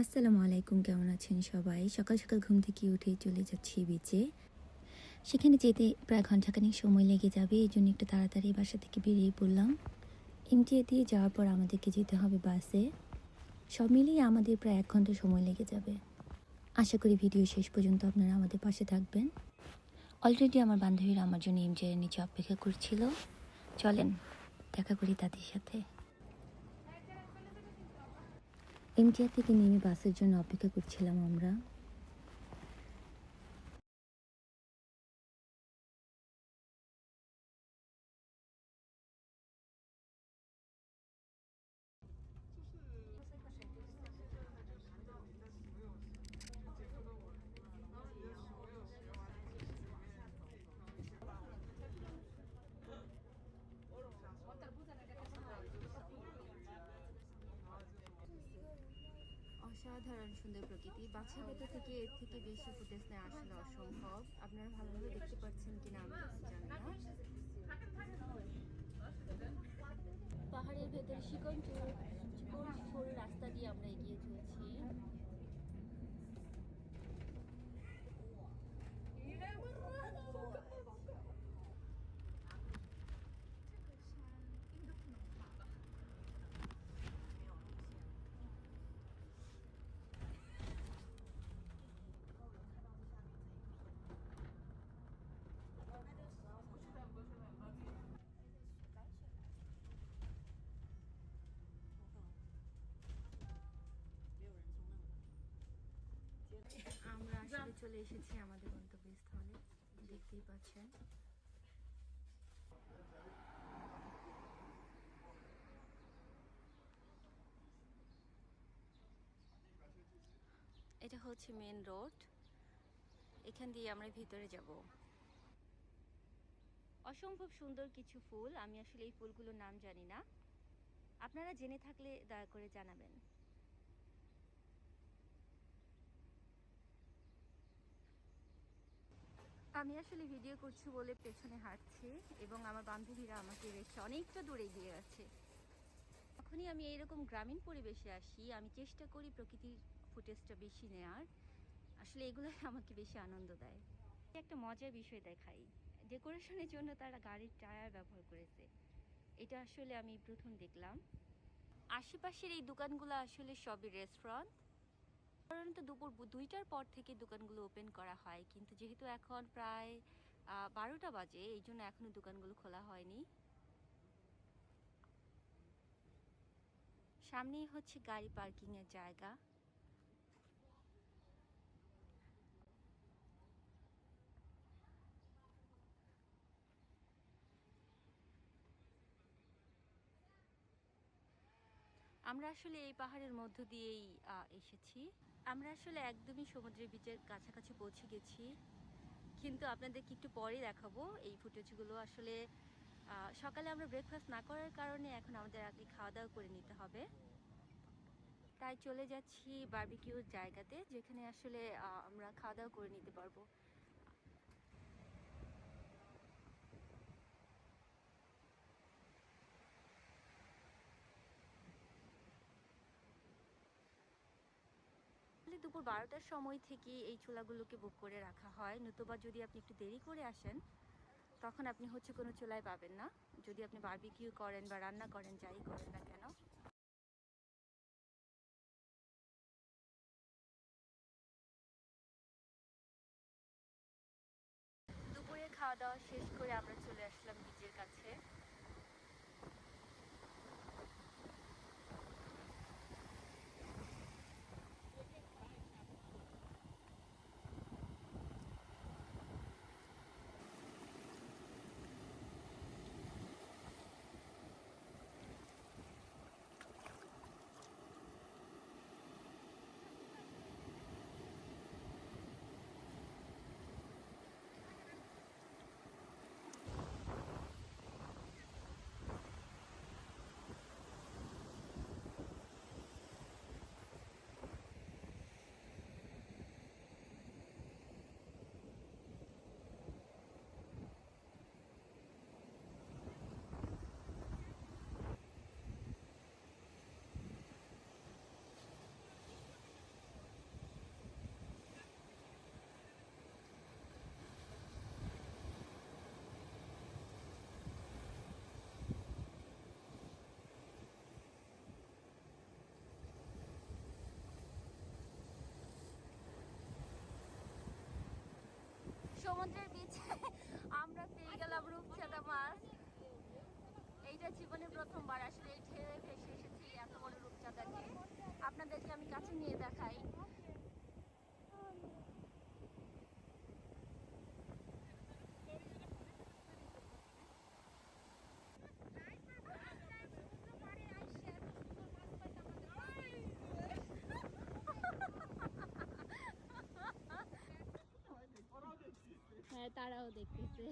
আসসালামু আলাইকুম, কেমন আছেন সবাই? সকাল সকাল ঘুম থেকে উঠে চলে যাচ্ছি বিচে। সেখানে যেতে প্রায় ঘন্টাখানিক সময় লেগে যাবে, এই জন্য একটু তাড়াতাড়ি বাসা থেকে বেরিয়ে পড়লাম। এমটিএ দিয়ে যাওয়ার পর আমাদেরকে যেতে হবে বাসে। সব মিলিয়ে আমাদের প্রায় এক ঘণ্টা সময় লেগে যাবে। আশা করি ভিডিও শেষ পর্যন্ত আপনারা আমাদের পাশে থাকবেন। অলরেডি আমার বান্ধবীরা আমার জন্য এমজিআর নিচে অপেক্ষা করছিল। চলেন, দেখা করি তাদের সাথে। এমটিআর থেকে নেমে বাসের জন্য অপেক্ষা করছিলাম আমরা। অসাধারণ সুন্দর প্রকৃতি। বাচ্চার ভেতর থেকে এর থেকে বেশি ফুটেজ নেওয়া আসলে অসম্ভব। আপনারা ভালোভাবে দেখতে পাচ্ছেন কিনা আমি জানি না। পাহাড়ের ভেতরে শিকন আমরা আসলে চলে এসেছি আমাদের গন্তব্যস্থলে। দেখতেই পাচ্ছেন। এটা হচ্ছে মেন রোড এখান দিয়ে আমরা ভিতরে যাব। অসম্ভব সুন্দর কিছু ফুল। আমি আসলে এই ফুলগুলোর নাম জানি না। আপনারা জেনে থাকলে দয়া করে জানাবেন। আমি আসলে ভিডিও করছি বলে পেছনে হাঁটছি এবং আমার বান্ধবীরা আমাকে রেখে অনেকটা দূরে গিয়ে আছে যখনই আমি এইরকম গ্রামীণ পরিবেশে আসি আমি চেষ্টা করি প্রকৃতির ফুটেজটা বেশি নেওয়ার আসলে এগুলোই আমাকে বেশি আনন্দ দেয়। একটা মজার বিষয় দেখাই। ডেকোরেশনের জন্য তারা গাড়ির টায়ার ব্যবহার করেছে। এটা আসলে আমি প্রথম দেখলাম। আশেপাশের এই দোকানগুলো আসলে সবই রেস্টুরেন্ট সাধারণত দুপুর দুইটার পর থেকে দোকানগুলো ওপেন করা হয়। কিন্তু যেহেতু এখন প্রায় বারোটা বাজে, এই জন্য এখনও দোকানগুলো খোলা হয়নি। সামনেই হচ্ছে গাড়ি পার্কিংয়ের জায়গা। আমরা আসলে এই পাহাড়ের মধ্য দিয়েই এসেছি। আমরা আসলে একদমই সমুদ্রের বিচের কাছাকাছি পৌঁছে গেছি। কিন্তু আপনাদেরকে একটু পরে দেখাবো এই ফুটেজগুলো। আসলে সকালে আমরা ব্রেকফাস্ট না করার কারণে এখন আমাদের আগে খাওয়া দাওয়া করে নিতে হবে। তাই চলে যাচ্ছি বারবিকিউর জায়গাতে, যেখানে আসলে আমরা খাওয়া দাওয়া করে নিতে পারব। দুপুর বারোটার সময় থেকে এই চুলাগুলোকে বুক করে রাখা হয়। নতুবা যদি আপনি একটু দেরি করে আসেন, তখন আপনি হচ্ছে কোনো চুলায় পাবেন না। যদি আপনি বারবিকিউ করেন বা রান্না করেন, যাই করেন না কেন। দুপুরে খাওয়া দাওয়া শেষ করে আমরা চলে আসলাম বিচের কাছে। সমুদ্রের বিচে আমরা পেয়ে গেলাম রূপচাঁদা মাছ। এইটা জীবনে প্রথমবার, আসলে এই ঢেউয়ে ভেসে এসেছি এত বড় রূপচাঁদাকে। আপনাদেরকে আমি কাছে নিয়ে দেখাই হ্যাঁ তারাও দেখতেছে।